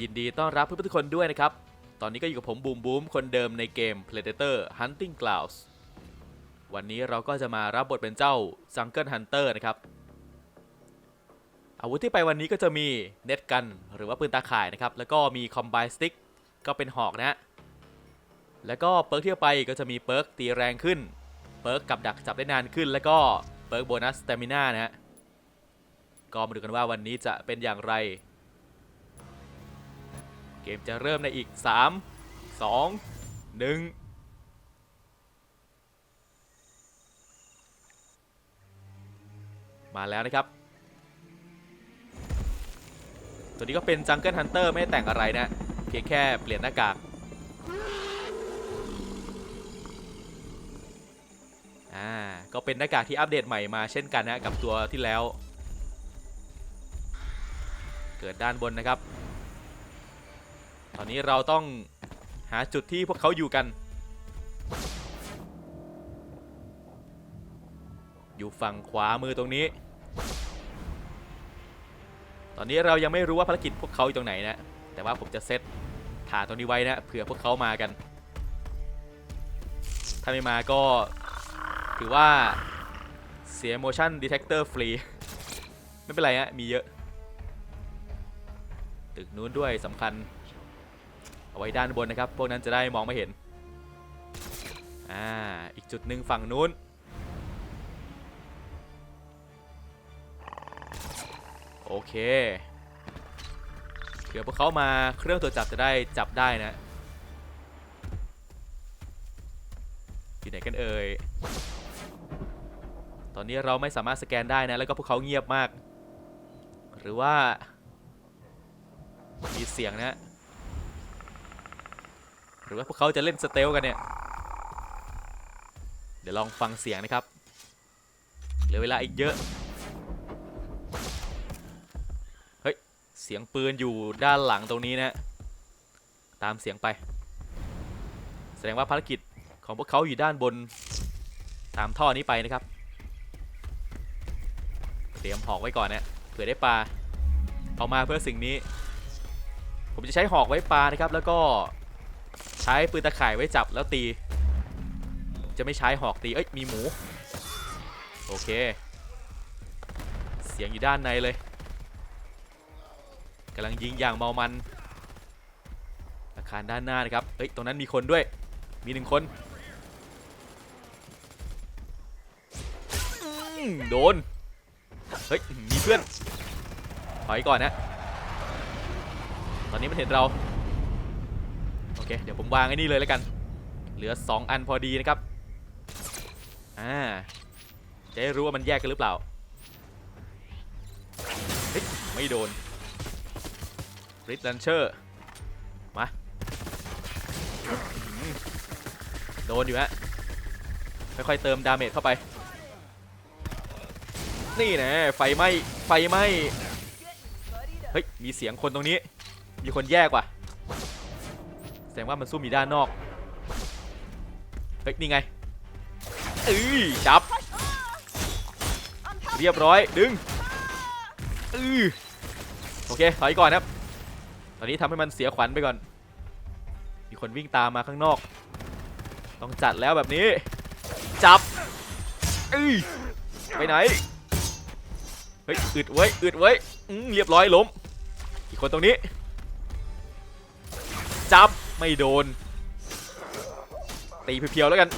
ยินดีต้อนรับเพื่อนๆทุกคนด้วยนะครับ ตอนนี้ก็อยู่กับผมบูมบูมคนเดิมในเกม Predator Hunting Grounds วันนี้เราก็จะมารับบทเป็นเจ้า Jungle Hunter นะครับ อาวุธที่ไปวันนี้ก็จะมีเน็ตกันหรือว่าปืนตาข่ายนะครับ แล้วก็มี Combine Stick ก็เป็นหอกนะฮะ แล้วก็เปิร์กที่ไปก็จะมีเปิร์กตีแรงขึ้น เปิร์กกับดักจับได้นานขึ้น แล้วก็เปิร์กโบนัส Stamina นะฮะ ก็มาดูกันว่าวันนี้จะเป็นอย่างไร มจะเริ่มในอีก 3 2 1มาแล้วนะครับ ตัวนี้ก็เป็น Jungle Hunter ไม่ได้แต่งอะไรนะ เพียงแค่เปลี่ยนหน้ากาก อ่า ก็เป็นหน้ากากที่อัปเดตใหม่มาเช่นกันนะ กับตัวที่แล้ว เกิดด้านบนนะครับ อนนี้เราต้องหาจุดที่พวกเขาอยู่กัน อยู่ฝั่งขวามือตรงนี้ ตอนนี้เรายังไม่รู้ว่าภารกิจพวกเขาอยู่ตรงไหนนะ แต่ว่าผมจะเซตฐานตรงนี้ไว้นะเผื่อพวกเขามากัน ถ้าไม่มาก็ถือว่าเสีย motion detector ฟรี ไม่เป็นไรฮะมีเยอะ ตึกนู้นด้วยสำคัญ ไว้ด้านบนนะครับ พวกนั้นจะได้มองไม่เห็น อ่า อีกจุดหนึ่งฝั่งนู้น โอเคเผื่อพวกเขามาเครื่องตรวจจับจะได้จับได้นะ อยู่ไหนกันเอ่ย ตอนนี้เราไม่สามารถสแกนได้นะ แล้วก็พวกเขาเงียบมาก หรือว่า มีเสียงนะ รือว่าพวกเขาจะเล่นสเตลกันเนี่ย เดี๋ยวลองฟังเสียงนะครับ เหลือเวลาอีกเยอะ เฮ้ย เสียงปืนอยู่ด้านหลังตรงนี้นะตามเสียงไป แสดงว่าภารกิจของพวกเขาอยู่ด้านบนตามท่อนี้ไปนะครับ เตรียมหอกไว้ก่อนนะเผื่อได้ปลา เอามาเพื่อสิ่งนี้ ผมจะใช้หอกไว้ปลานะครับ แล้วก็ ใช้ปืนตะข่ายไว้จับแล้วตี จะไม่ใช้หอกตี เอ้ย มีหมู โอเค เสียงอยู่ด้านในเลยกำลังยิงอย่างเมามัน อาคารด้านหน้านะครับ เอ้ย ตรงนั้นมีคนด้วย มีหนึ่งคน โดน เฮ้ย มีเพื่อน ถอยก่อนนะ ตอนนี้มันเห็นเรา เคเดี๋ยวผมวางไอ้นี่เลยแล้วกัน เหลือ 2 อันพอดีนะครับ อ่า จะได้รู้ว่ามันแยกกันหรือเปล่า เฮ้ย ไม่โดนริดลันเชอร์ มา โดนอยู่ฮะ ค่อยๆเติมดาเมจเข้าไป นี่นะไฟไหม้ ไฟไหม้ เฮ้ย มีเสียงคนตรงนี้ มีคนแยกว่ะ แสดงว่ามันซุ่มอยู่ด้านนอก เฮ้ย นี่ไงเอ้ยจับ เรียบร้อยดึงอือโอเคถอยก่อนครับ ตอนนี้ทำให้มันเสียขวัญไปก่อน มีคนวิ่งตามมาข้างนอก ต้องจัดแล้วแบบนี้ จับอือไปไหน เฮ้ย อึดไว้ยอึดไว้ยอืมเรียบร้อยล้ม อีกคนตรงนี้ ไม่โดน ตีเพียวๆแล้วกัน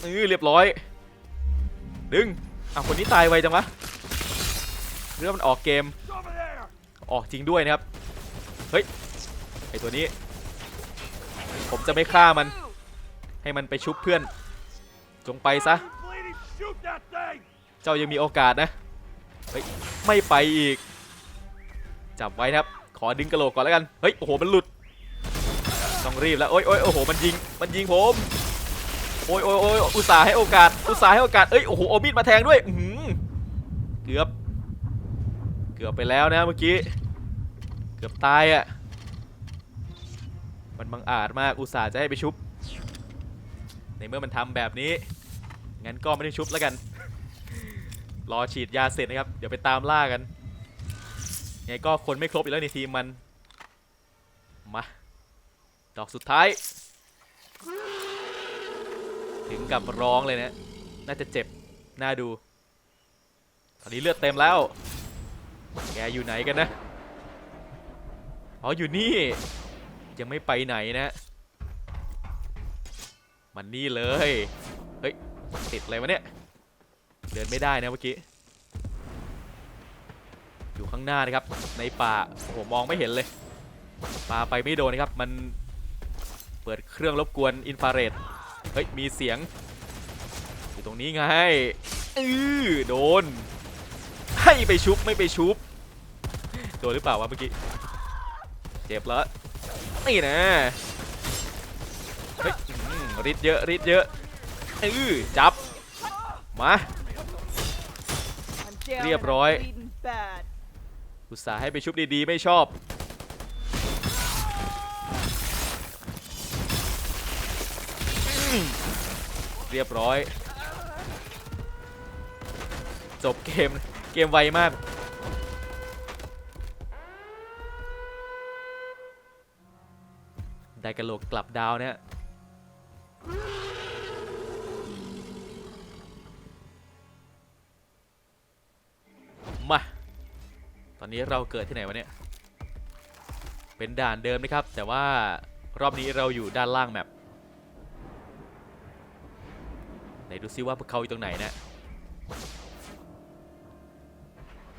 เออเรียบร้อย ดึงอ้าคนนี้ตายไวจังวะเรื่องมันออกเกม ออกจริงด้วยนะครับ เฮ้ย ไอตัวนี้ ผมจะไม่ฆ่ามัน ให้มันไปชุบเพื่อน จงไปซะ เจ้ายังมีโอกาสนะ เฮ้ย ไม่ไปอีก จับไว้นะครับ ขอดึงกระโหลกก่อนแล้วกัน เฮ้ย โอ้โห มันหลุด ต้องรีบแล้วโอ้ยโอ้ยโอ้โหมันยิงมันยิงผมโอ้ยโอ้ยโอ้ยอุตส่าห์ให้โอกาสอุตส่าห์ให้โอกาสเอ้ยโอ้โหเอามีดมาแทงด้วยเกือบ เกือบไปแล้วนะเมื่อกี้เกือบตายอะมันบังอาจมากอุตส่าห์จะให้ไปชุบ ในเมื่อมันทำแบบนี้งั้นก็ไม่ได้ชุบแล้วกัน รอฉีดยาเสร็จนะครับ เดี๋ยวไปตามล่ากันไงก็คนไม่ครบอีกแล้วในทีมมัน ดอกสุดท้าย ถึงกับร้องเลยนะ น่าจะเจ็บ น่าดู ตอนนี้เลือดเต็มแล้ว แกอยู่ไหนกันนะ อ๋อ อยู่นี่ ยังไม่ไปไหนนะ มันนี่เลย เฮ้ย ติดอะไรวะเนี่ย เดินไม่ได้นะเมื่อกี้อยู่ข้างหน้านะครับในป่าโอ้โหมองไม่เห็นเลยป่าไปไม่โดนนะครับ มัน ปิดเครื่องรบกวนอินฟราเรดเฮ้ย มีเสียง อยู่ตรงนี้ไงอือโดน ให้ไปชุบไม่ไปชุบ โดนหรือเปล่าวะเมื่อกี้ เจ็บแล้วนี่นะเฮ้ยอื้อหือริดเยอะริดเยอะอือจับ มา I'm down Ria and I'm Broy. bleeding bad. อุตส่าห์ให้ไปชุบดีๆ ไม่ชอบ เรียบร้อย จบเกม เกมไวมาก ได้กระโหลกกลับดาวเนี่ยมา ตอนนี้เราเกิดที่ไหนวะเนี่ย เป็นด่านเดิมนะครับ แต่ว่ารอบนี้เราอยู่ด้านล่างแมป ไหนดูซิว่าพวกเขาอยู่ตรงไหนนะ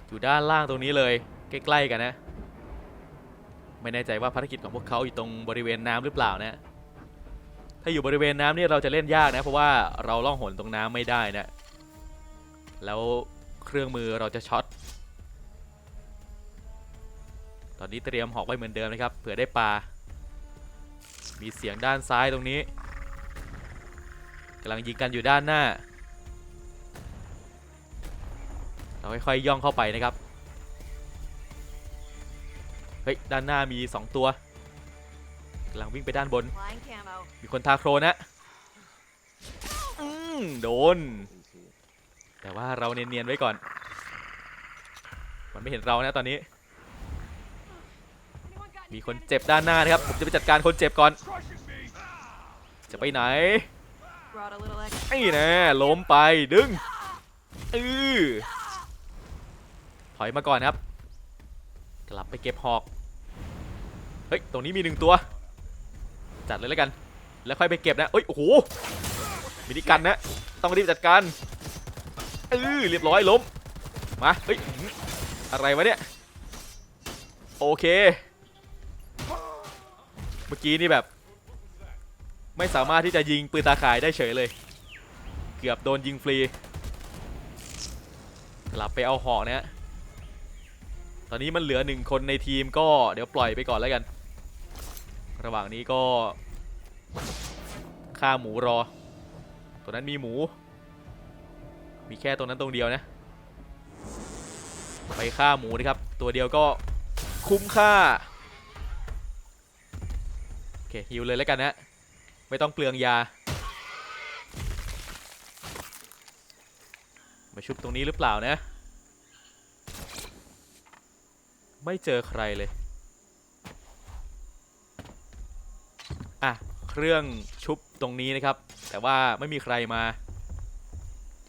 อยู่ด้านล่างตรงนี้เลยใกล้ๆกันนะ ไม่แน่ใจว่าภารกิจของพวกเขาอยู่ตรงบริเวณน้ำหรือเปล่านะ ถ้าอยู่บริเวณน้ำนี่เราจะเล่นยากนะ เพราะว่าเราล่องหนตรงน้ำไม่ได้นะ แล้วเครื่องมือเราจะช็อตตอนนี้เตรียมหอกไว้เหมือนเดิมนะครับเผื่อได้ปลามีเสียงด้านซ้ายตรงนี้ กำลังยิงกันอยู่ด้านหน้า เราค่อยๆย่องเข้าไปนะครับ เฮ้ย ด้านหน้ามี 2 ตัวกำลังวิ่งไปด้านบน มีคนทาโครนะอืมโดน แต่ว่าเราเนียนๆไว้ก่อน มันไม่เห็นเรานะตอนนี้ มีคนเจ็บด้านหน้านะครับ ผมจะไปจัดการคนเจ็บก่อน จะไปไหน ไอ้นะล้มไปดึงอือถอยมาก่อนครับ กลับไปเก็บหอก เฮ้ย ตรงนี้มีหนึ่งตัว จัดเลยแล้วกัน แล้วค่อยไปเก็บนะเอ้ย โอ้โหมินิกันนะ ต้องรีบจัดการเออเรียบร้อยล้ม มาเฮ้ยอื้อหืออะไรวะเนี่ย โอเค เมื่อกี้นี่แบบ ไม่สามารถที่จะยิงปืนตาข่ายได้เฉยเลย เกือบโดนยิงฟรี กลับไปเอาหอกนะฮะตอนนี้มันเหลือหนึ่งคนในทีมก็เดี๋ยวปล่อยไปก่อนแล้วกัน ระหว่างนี้ก็ฆ่าหมูรอ ตัวนั้นมีหมู มีแค่ตัวนั้นตรงเดียวนะ ไปฆ่าหมูนะครับ ตัวเดียวก็คุ้มค่า โอเคฮิวเลยแล้วกันนะ ไม่ต้องเปลืองยา มาชุบตรงนี้หรือเปล่านะ ไม่เจอใครเลย อะ เครื่องชุบตรงนี้นะครับ แต่ว่าไม่มีใครมา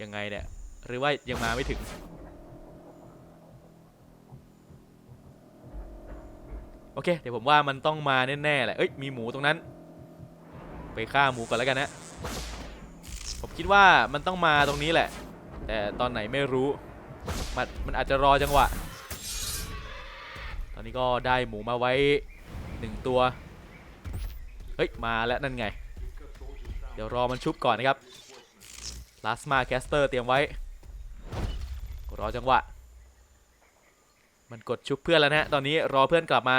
ยังไงเนี่ย หรือว่ายังมาไม่ถึง โอเค เดี๋ยวผมว่ามันต้องมาแน่ๆแหละ เอ้ย มีหมูตรงนั้น ไปฆ่าหมูก่อนแล้วกันนะ ผมคิดว่ามันต้องมาตรงนี้แหละ แต่ตอนไหนไม่รู้ มันมันอาจจะรอจังหวะ ตอนนี้ก็ได้หมูมาไว้หนึ่งตัว เฮ้ย มาแล้วนั่นไง เดี๋ยวรอมันชุบก่อนนะครับลาสมาแคสเตอร์เตรียมไว้ รอจังหวะ มันกดชุบเพื่อนแล้วนะฮะ ตอนนี้รอเพื่อนกลับมา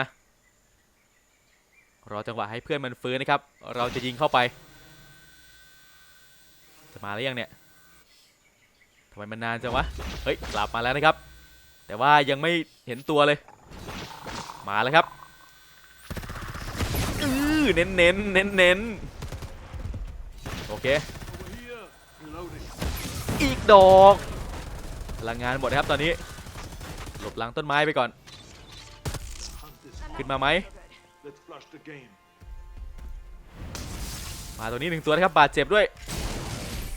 รอจังหวะให้เพื่อนมันฟื้นนะครับ เราจะยิงเข้าไป จะมาแล้วยังเนี่ยทำไมมันนานจังวะ เฮ้ยกลับมาแล้วนะครับ แต่ว่ายังไม่เห็นตัวเลย มาแล้วครับอือเน้นเน้นเน้นเน้นโอเค อีกดอกพลังงานหมดนะครับตอนนี้ หลบหลังต้นไม้ไปก่อน ขึ้นมาไหม Let's flush the game. มาตัวนี้หนึ่งตัวนะครับบาดเจ็บด้วย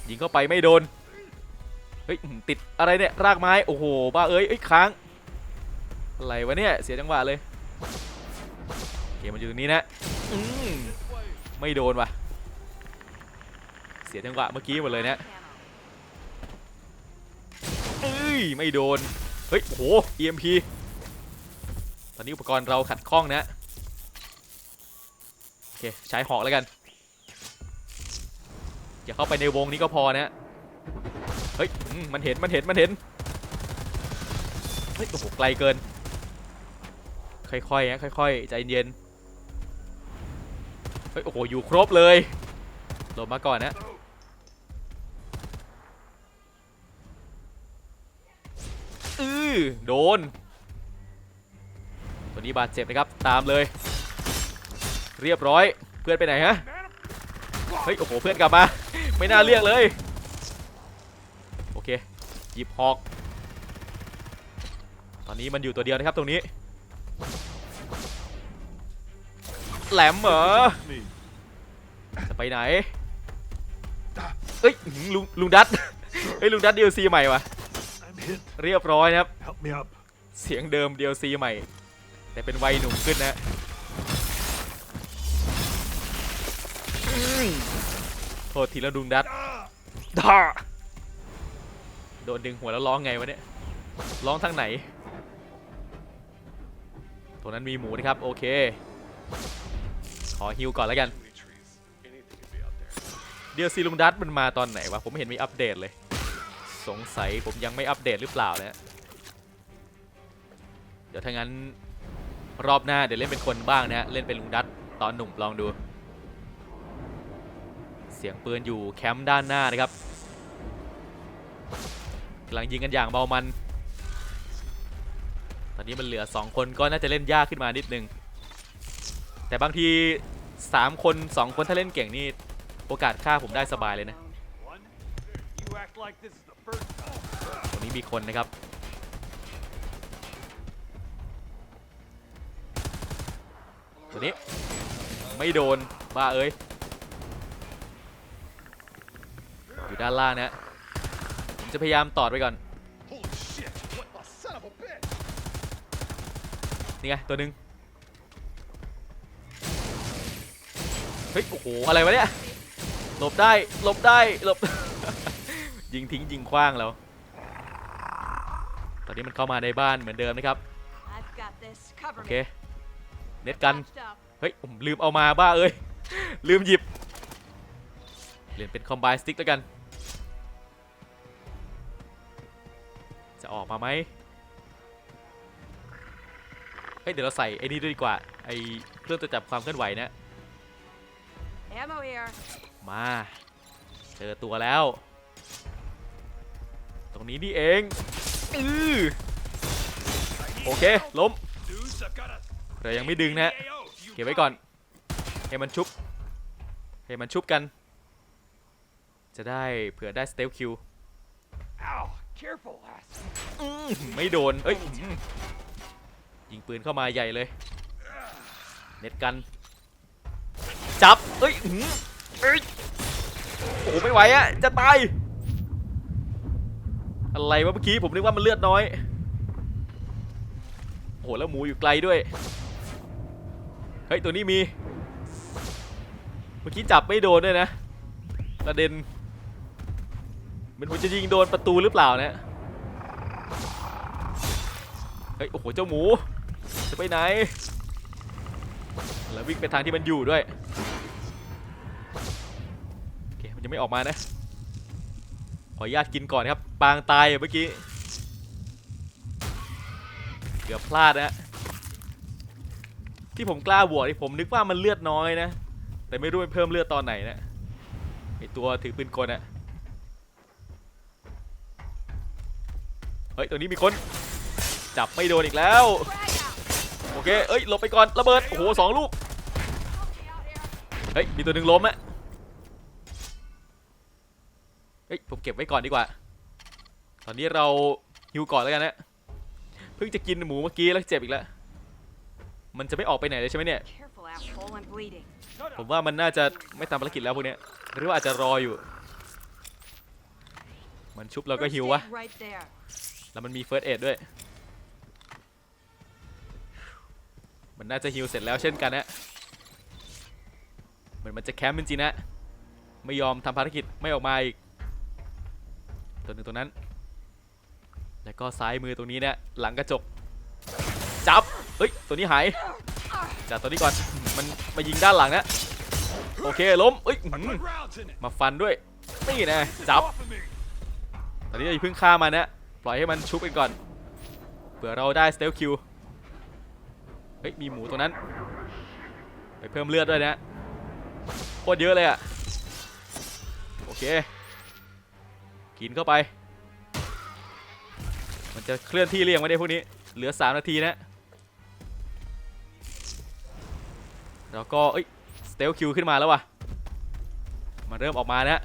ยิงเข้าไปไม่โดน เฮ้ยติดอะไรเนี่ยรากไม้โอ้โหบ้าเอ้ยเอ้ยค้างอะไรวะเนี่ยเสียจังหวะเลยเคมันอยู่ตรงนี้นะอืมไม่โดนว่ะเสียจังหวะเมื่อกี้หมดเลยเนี่ยเอ้ยไม่โดนเฮ้ยโอ้โห EMP ตอนนี้อุปกรณ์เราขัดข้องนะ เคใช้หอกแล้วกัน อย่าเข้าไปในวงนี้ก็พอนะเฮ้ยมมันเห็นมันเห็นมันเห็นเฮ้ยโอ้โหไกลเกิน ค่อยๆนะค่อยๆใจเย็นเฮ้ยโอ้โหอยู่ครบเลยหลบมาก่อนนะอือโดน ตัวนี้บาดเจ็บนะครับ ตามเลย เรียบร้อยเพื่อนไปไหนฮะเฮ้ยโอ้โหเพื่อนกลับมา ไม่น่าเรียกเลยโอเคหยิบหอกตอนนี้มันอยู่ตัวเดียวนะครับตรงนี้แหลมเหรอ Me. จะไปไหนเอ้ยอื้อหือลุงลุงดัตเฮ้ยลุงดัต DLC ใหม่วะ I'm hit. เรียบร้อยนะครับ Help me up. เสียงเดิม DLC ใหม่ แต่เป็นวัยหนุ่มขึ้นนะ โทษทีและดุงดัดด่าโดนดึงหัวแล้วร้องไงวะเนี่ย ร้องทางไหนตัวนั้นมีหมูนะครับ โอเค ขอฮิวก่อนแล้วกัน Anything could be out there. DLC ลุงดัตมันมาตอนไหนวะ ผมไม่เห็นมีอัปเดตเลย สงสัยผมยังไม่อัปเดตหรือเปล่านะเดี๋ยวถ้างั้นรอบหน้าเดี๋ยวเล่นเป็นคนบ้างนะเล่นเป็นลุงดัตตอนหนุ่มลองดู สียงปืนอยู่แคมป์ด้านหน้านะครับกำลังยิงกันอย่างเบามัน ตอนนี้มันเหลือ 2 คนก็น่าจะเล่นยากขึ้นมานิดนึง แต่บางที 3 คน 2 คนถ้าเล่นเก่งนี่โอกาสฆ่าผมได้สบายเลยนะตรงนี้มีคนนะครับตัวนี้ไม่โดนบ้าเอ้ย อยู่ด้านล่างนะผมจะพยายามตอดไปก่อน นี่ไง ตัวหนึ่งเฮ้ย โอ้โห อะไรวะเนี่ย หลบได้ หลบได้ หลบ ยิงทิ้ง ยิงคว้างแล้ว ตอนนี้มันเข้ามาในบ้านเหมือนเดิมนะครับ โอเค เน็ตกัน เฮ้ย ผมลืมเอามาบ้าเอ้ย ลืมหยิบ เปลี่ยนเป็นคอมไบสติ๊กแล้วกัน ออกมาไหมเฮ้ยเดี๋ยวเราใส่ไอ้นี่ด้วยดีกว่าไอ้เครื่องตรวจจับความเคลื่อนไหวเนะ Ammo here. มาเจอตัวแล้ว ตรงนี้นี่เองอือโอเคล้ม Dudes, I've got a แต่ยังไม่ดึงนะฮะ AO. You เก็บไว้ก่อนให้มันชุบให้มันชุบกัน จะได้เผื่อได้สเตลคิว Careful, ass. ไม่โดน เอ้ยอืมยิงปืนเข้ามาใหญ่เลย เน็ตกัน จับ เอ้ยอื้อหือเอ้ย โอ้โหไม่ไหวอะจะตาย อะไรวะเมื่อกี้ผมนึกว่ามันเลือดน้อย โอ้โหแล้วหมูอยู่ไกลด้วย เฮ้ย ตัวนี้มี เมื่อกี้จับไม่โดนด้วยนะ ประเด็น มันผมจะยิงโดนประตูหรือเปล่าเนี่ยเฮ้ยโอ้โหเจ้าหมูจะไปไหน แล้ววิ่งไปทางที่มันอยู่ด้วยโอเคมันยังไม่ออกมานะขออนุญาตกินก่อนครับ ปางตายเมื่อกี้เกือบพลาดนะที่ผมกล้าบวกที่ผมนึกว่ามันเลือดน้อยนะ แต่ไม่รู้มันเพิ่มเลือดตอนไหนนะไอตัวถือปืนกลอะ เฮ้ยตัวนี้มีคน จับไม่โดนอีกแล้ว โอเคเอ้ยหลบไปก่อนระเบิดโอ้โหสองลูกเฮ้ยมีตัวหนึ่งล้มอะเฮ้ยผมเก็บไว้ก่อนดีกว่า ตอนนี้เราฮิวก่อนแล้วกันนะเพิ่งจะกินหมูเมื่อกี้แล้วเจ็บอีกแล้วมันจะไม่ออกไปไหนเลยใช่ไหมเนี่ยผมว่ามันน่าจะไม่ทำภารกิจแล้วพวกเนี้ยหรือว่าอาจจะรออยู่ มันชุบเราก็ First ฮิววะ แล้วมันมีเฟิร์สเอดด้วย มันน่าจะฮิวเสร็จแล้วเช่นกันนะเหมือนมันจะแคมป์จริงๆนะ ไม่ยอมทำภารกิจไม่ออกมาอีก ตัวหนึ่งตัวนั้น แล้วก็ซ้ายมือตรงนี้เนี่ยหลังกระจก จับ เฮ้ย ตัวนี้หายจับตัวนี้ก่อน มันมายิงด้านหลังนะ โอเคล้มเอ้ยอื้อหือ Put rounds in it. มาฟันด้วย นี่นะจับ ตอนนี้อย่าเพิ่งฆ่ามันนะ ปล่อยให้มันชุบกันก่อนเผื่อเราได้สเตลคิวเฮ้ยมีหมูตรงนั้น ไปเพิ่มเลือดด้วยนะโคตรเยอะเลยอะโอเค กินเข้าไป มันจะเคลื่อนที่เรียงไว้ได้พวกนี้ เหลือ 3 นาทีนะ แล้วก็เอ้ยสเตลคิวขึ้นมาแล้วว่ะมันเริ่มออกมานะ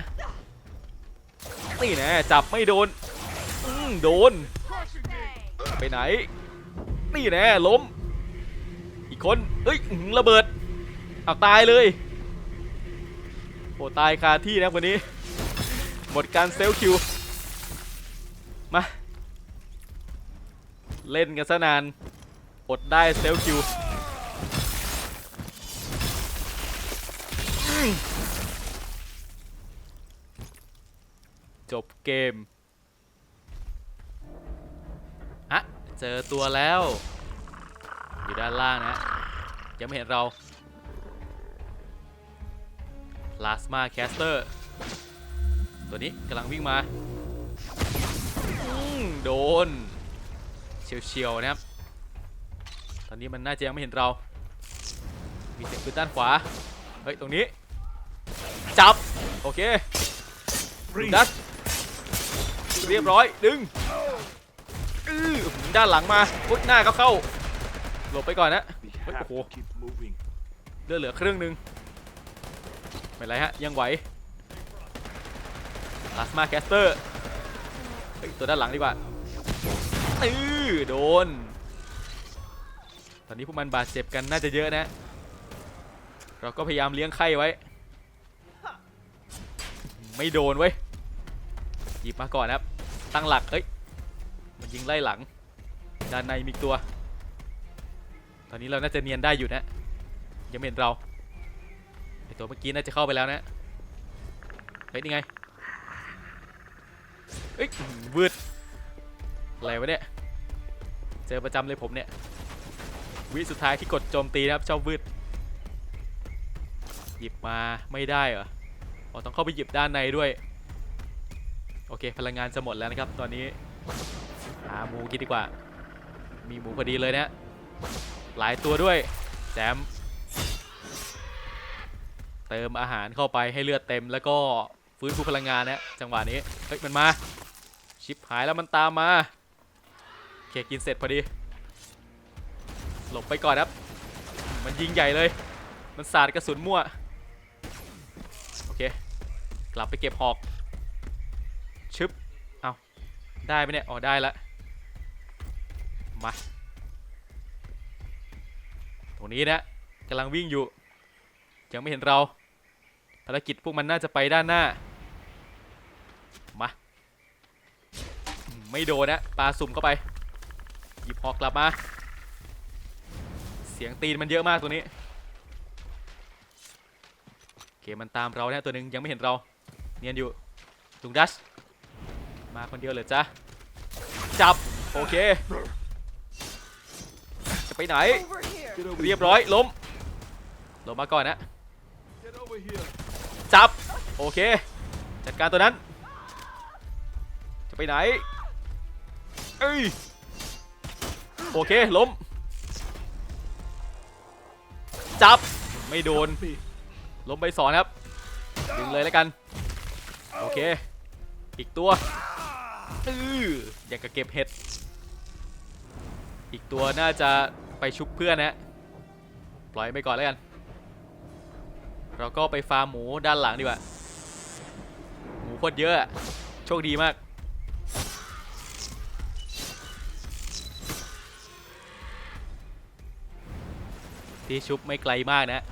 นี่น่จับไม่โดน โดน ไปไหน นี่แน่ล้ม อีกคนเอ้ยระเบิดเอาตายเลยโอ้ตายคาที่นะวันนี้ หมดการเซลคิว มา เล่นกันซะนาน อดได้เซลคิวจบเกม เจอตัวแล้ว อยู่ด้านล่างนะยังไม่เห็นเราลาสมาแคสเตอร์ตัวนี้กำลังวิ่งมาโดนเฉียวๆนะครับ ตอนนี้มันน่าจะยังไม่เห็นเรา มีเสียงปืนด้านขวา เฮ้ย ตรงนี้ จับ โอเคดัชเรียบร้อย ดึง อือด้านหลังมาพุดหน้าเขาเข้าหลบไปก่อนนะ We Wait, have oh. to keep moving. เลือดเหลือครึ่งหนึ่งไม่ไรฮะ ยังไหวพลาสมาแคสเตอร์ตัวด้านหลังดีกว่าอื้อโดน ตอนนี้พวกมันบาดเจ็บกันน่าจะเยอะนะ เราก็พยายามเลี้ยงไข้ไว้ ไม่โดนเว้ยหยิบมาก่อนครับ ตั้งหลัก เอ้ย มันยิงไล่หลัง ด้านในมีตัว ตอนนี้เราน่าจะเนียนได้อยู่นะ ยังไม่เห็นเราไอตัวเมื่อกี้น่าจะเข้าไปแล้วนะ เฮ้ยนี่ไง เอ้ยวืดอะไรวะเนี่ย เจอประจำเลยผมเนี่ย วิสุดท้ายที่กดโจมตีนะครับชอบวืดหยิบมาไม่ได้เหรออ๋อต้องเข้าไปหยิบด้านในด้วย โอเค พลังงานจะหมดแล้วนะครับ ตอนนี้ หาหมูกินดีกว่า มีหมูพอดีเลยนะหลายตัวด้วยแจมเติมอาหารเข้าไปให้เลือดเต็มแล้วก็ฟื้นฟูพลังงานนะจังหวะนี้เฮ้ยมันมา ชิปหายแล้วมันตามมาเคกินเสร็จพอดี หลบไปก่อนครับ มันยิงใหญ่เลย มันสาดกระสุนมั่ว โอเค กลับไปเก็บหอก ชึบ เอาได้ไหมเนี่ย อ๋อ ได้ละ มา ตรงนี้นะกำลังวิ่งอยู่ ยังไม่เห็นเรา ภารกิจพวกมันน่าจะไปด้านหน้า มา ไม่โดนนะปลาสุ่มเข้าไป หยิบหอกกลับมา เสียงตีนมันเยอะมากตัวนี้เคมันตามเราเนี่ยตัวหนึ่งยังไม่เห็นเรา เนียนอยู่ลุงดัชมาคนเดียวเลยจ้ะจับ โอเค ไปไหน Over here. Get over เรียบร้อยล้มลงมาก่อนนะ Get over here. จับโอเค จัดการตัวนั้น จะไปไหนเอ้ยโอเคล้มจับไม่โดน Me. ล้มไปสองครับดึงเลยแล้วกันโอเค อีกตัวอืออยากจะเก็บเห็ด อีกตัวน่าจะ ไปชุบเพื่อนนะปล่อยไปก่อนแล้วกัน เราก็ไปฟาร์มหมูด้านหลังดีกว่า หมูโคตรเยอะ โชคดีมาก ที่ชุบไม่ไกลมากนะ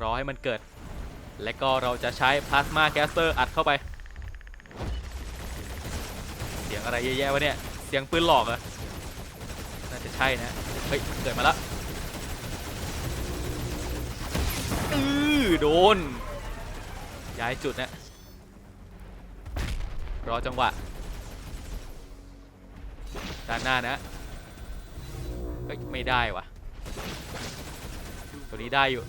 รอให้มันเกิด และก็เราจะใช้พลาสมาแคสเตอร์อัดเข้าไป เสียงอะไรเยอะแยะวะเนี่ย เสียงปืนหลอกอะ ช่นะ เฮ้ย เกิดมาแล้วอือโดน ย้ายจุดนะ รอจังหวะ ด้านหน้านะ เฮ้ย ไม่ได้วะตัวนี้ได้อยู่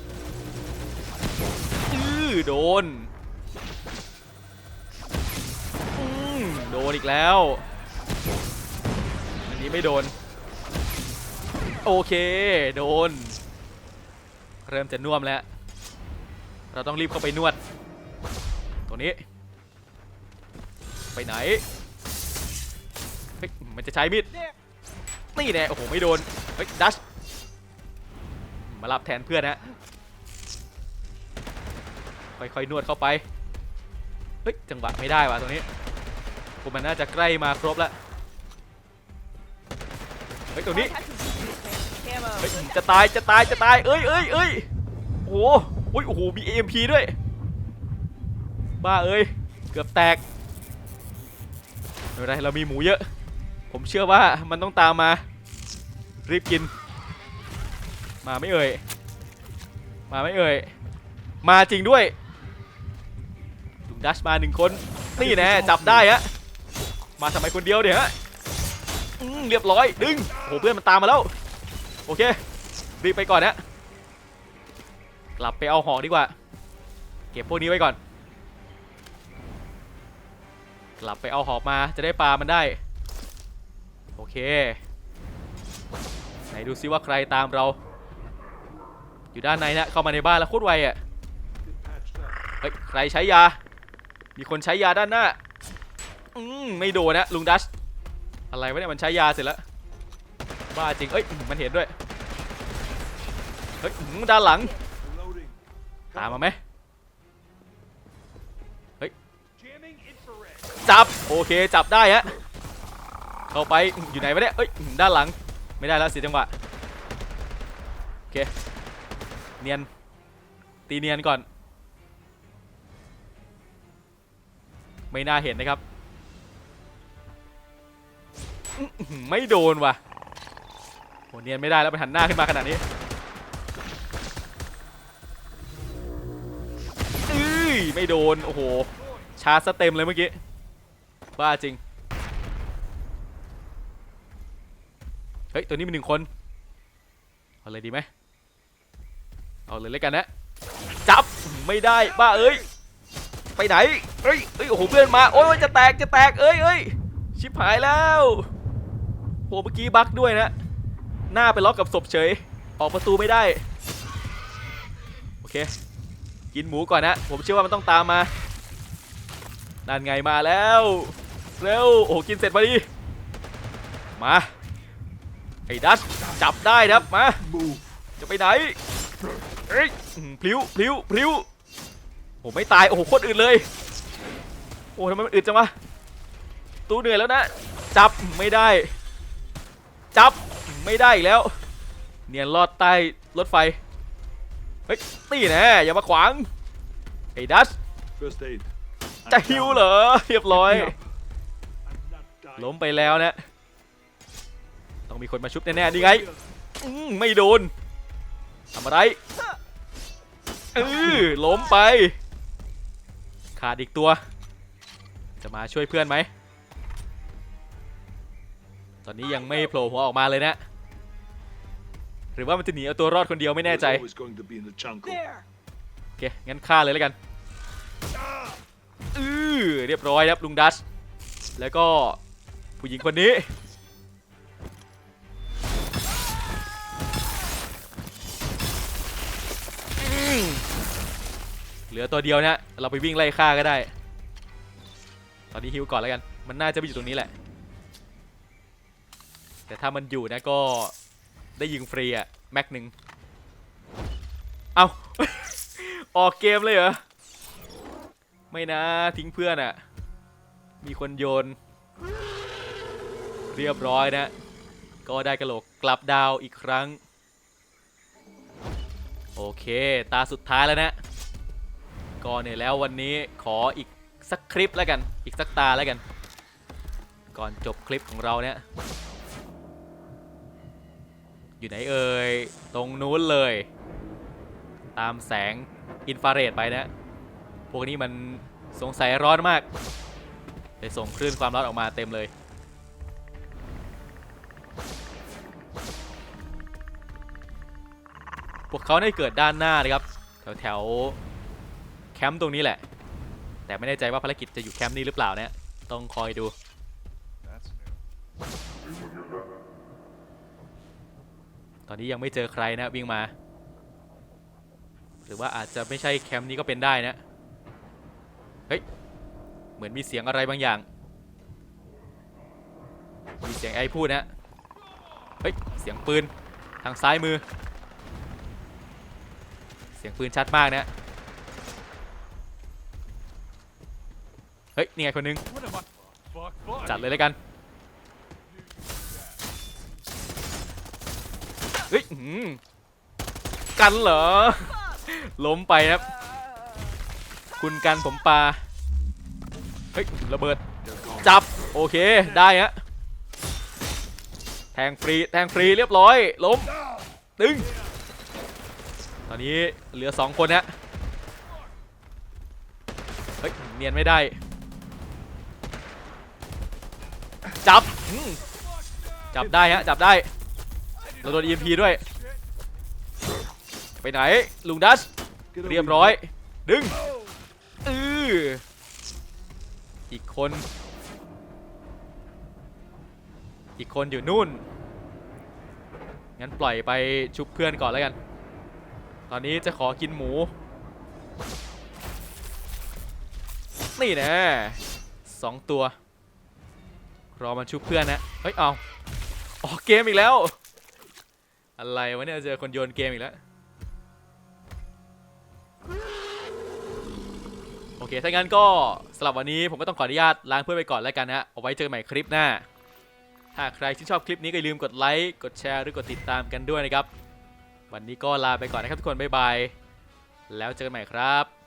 อือโดนอืมโดนอีกแล้ว อันนี้ไม่โดน โอเคโดน เริ่มจะน่วมแล้ว เราต้องรีบเข้าไปนวด ตัวนี้ ไปไหนเฮ้ยมันจะใช้มีดนี่แน่โอ้โหไม่โดนเฮ้ยดัชมารับแทนเพื่อนนะค่อยๆนวดเข้าไปเฮ้ยจังหวะไม่ได้ว่ะตรงนี้ผมมันน่าจะใกล้มาครบแล้วเฮ้ยตรงนี้ ฮ้ยจะตายจะตายจะตายเอ้ยเอ้ยเอ้ยโอ้โหอุ๊ยโอ้โหมี AMP ด้วยบ้าเอ้ยเกือบแตกไม่เป็นไรเรามีหมูเยอะ ผมเชื่อว่ามันต้องตามมา รีบกิน มาไม่เอ่ย มาไม่เอ่ย มาจริงด้วยลุงดัชมาหนึ่งคน นี่แน่จับได้ฮะ มาทำไมคนเดียวเนี่ยวฮะเรียบร้อยดึงโอ้โหเพื่อนมันตามมาแล้ว โอเครีบไปก่อนนะกลับไปเอาหอกดีกว่า เก็บพวกนี้ไว้ก่อน กลับไปเอาหอกมาจะได้ปลามันได้ โอเค ไหนดูซิว่าใครตามเรา อยู่ด้านในนะเข้ามาในบ้านแล้วโคตรไวอะเฮ้ยใครใช้ยา มีคนใช้ยาด้านหน้า อืมไม่โดนนะลุงดัช อะไรวะเนี่ยมันใช้ยาเสร็จแล้ว บ้าจริง เอ้ย มันเห็นด้วย เฮ้ยด้านหลัง ตามมาไหม Jamming infrared. จับ โอเค จับได้ฮะ เข้าไป อยู่ไหนวะเนี่ยเอ้ย ด้านหลัง ไม่ได้แล้วเสียจังหวะ โอเค เนียน ตีเนียนก่อน ไม่น่าเห็นนะครับ ไม่โดนว่ะ หเนียนไม่ได้แล้วไปหันหน้าขึ้นมาขนาดนี้เอ้ยไม่โดน โอ้โห ชาร์จเต็มเลยเมื่อกี้ บ้าจริง เฮ้ย ตัวนี้มีหนึ่งคน เอาเลยดีไหม เอาเลยแล้วกันนะ จับ ไม่ได้ บ้าเอ้ย ไปไหน เอ้ยเอ้ย โอ้โห เพื่อนมา โอ้ยจะแตก จะแตก เอ้ยเอ้ยชิบหายแล้วโหเมื่อกี้บั๊กด้วยนะ หน้าไปล็อกกับศพเฉย ออกประตูไม่ได้ โอเค กินหมูก่อนนะ ผมเชื่อว่ามันต้องตามมา นั่นไงมาแล้ว เร็ว โอ้กินเสร็จพอดี มา ไอ้ดัชจับได้ครับ มา จะไปไหนเอ้ยพลิ้วพลิ้วพลิ้วโอ้ไม่ตาย โอ้โหโคตรอื่นเลย โอ้ทำไมมันอึดจังวะ ตู้เหนื่อยแล้วนะ จับไม่ได้ จับ ไม่ได้อีกแล้ว เนียนลอดใต้รถไฟ เฮ้ยตีแน่อย่ามาขวาง ไอ้ดัช First aid. I'm จะฮิว down. เหรอ เรียบร้อย Pick me up. I'm not dying. ล้มไปแล้วนะ ต้องมีคนมาชุบแน่ๆนี่ไงอืมไม่โดนทำอะไรเออล้มไป ขาดอีกตัว จะมาช่วยเพื่อนไหม ตอนนี้ยังไม่โผล่หัวออกมาเลยนะ หรือว่ามันจะหนีเอาตัวรอดคนเดียวไม่แน่ใจ There's always going to be in the jungle. There. โอเค งั้นฆ่าเลยแล้วกัน อือเรียบร้อยครับลุงดัช แล้วก็ผู้หญิงคนนี้อืมเหลือตัวเดียวนะ เราไปวิ่งไล่ฆ่าก็ได้ ตอนนี้ฮิวก่อนแล้วกัน มันน่าจะไปอยู่ตรงนี้แหละ แต่ถ้ามันอยู่นะก็ ได้ยิงฟรีอะแม็กหนึ่งเอา ออกเกมเลยเหรอ ไม่นะทิ้งเพื่อนอะ่ะมีคนโยน เรียบร้อยนะ ก็ได้กระโหลกกลับดาวอีกครั้ง โอเคตาสุดท้ายแล้วนะ ก็เนี่ยแล้ววันนี้ขออีกสักคลิปแล้วกัน อีกสักตาแล้วกัน ก่อนจบคลิปของเราเนี่ย อยู่ไหนเอ่ย ตรงนู้นเลย ตามแสงอินฟราเรดไปนะ พวกนี้มันสงสัยร้อนมากเลยส่งคลื่นความร้อนออกมาเต็มเลย พวกเขาได้เกิดด้านหน้าเลยครับ แถวแถวแคมป์ตรงนี้แหละ แต่ไม่แน่ใจว่าภารกิจจะอยู่แคมป์นี้หรือเปล่าเนี่ย ต้องคอยดู ตอนนี้ยังไม่เจอใครนะวิ่งมา หรือว่าอาจจะไม่ใช่แคมป์นี้ก็เป็นได้นะ เฮ้ย เหมือนมีเสียงอะไรบางอย่าง มีเสียงไอ้พูดนะ เฮ้ย เสียงปืนทางซ้ายมือ เสียงปืนชัดมากนะ เฮ้ย นี่ไงคนนึง จัดเลยแล้วกัน ฮ้ยกันเหรอ ล้มไปครับ คุณกันผมปลา เฮ้ย ระเบิด จับ โอเค ได้ฮะ แทงฟรี แทงฟรีเรียบร้อย ล้มดึง ตอนนี้เหลือสองคนฮะ เฮ้ย เนียนไม่ได้ จับ จับได้ฮะ จับได้ เราโดน EMP ด้วย ไปไหน ลุงดัช Get over เรียบร้อย ดึงอืออีกคน อีกคนอยู่นู่น งั้นปล่อยไปชุบเพื่อนก่อนแล้วกัน ตอนนี้จะขอกินหมู นี่แนะสองตัว รอมันชุบเพื่อนนะ เฮ้ย เอาออกเกมอีกแล้ว อะไรวะเนี่ยเจอคนโยนเกมอีกแล้ว โอเค ถ้างั้นก็สำหรับวันนี้ผมก็ต้องขออนุญาตล้างเพื่อนไปก่อนแล้วกันนะเอาไว้เจอกันใหม่คลิปหน้า ถ้าใครที่นชอบคลิปนี้ก็อย่าลืมกดไลค์กดแชร์หรือกดติดตามกันด้วยนะครับ วันนี้ก็ลาไปก่อนนะครับทุกคนบ๊ายบายแล้วเจอกันใหม่ครับ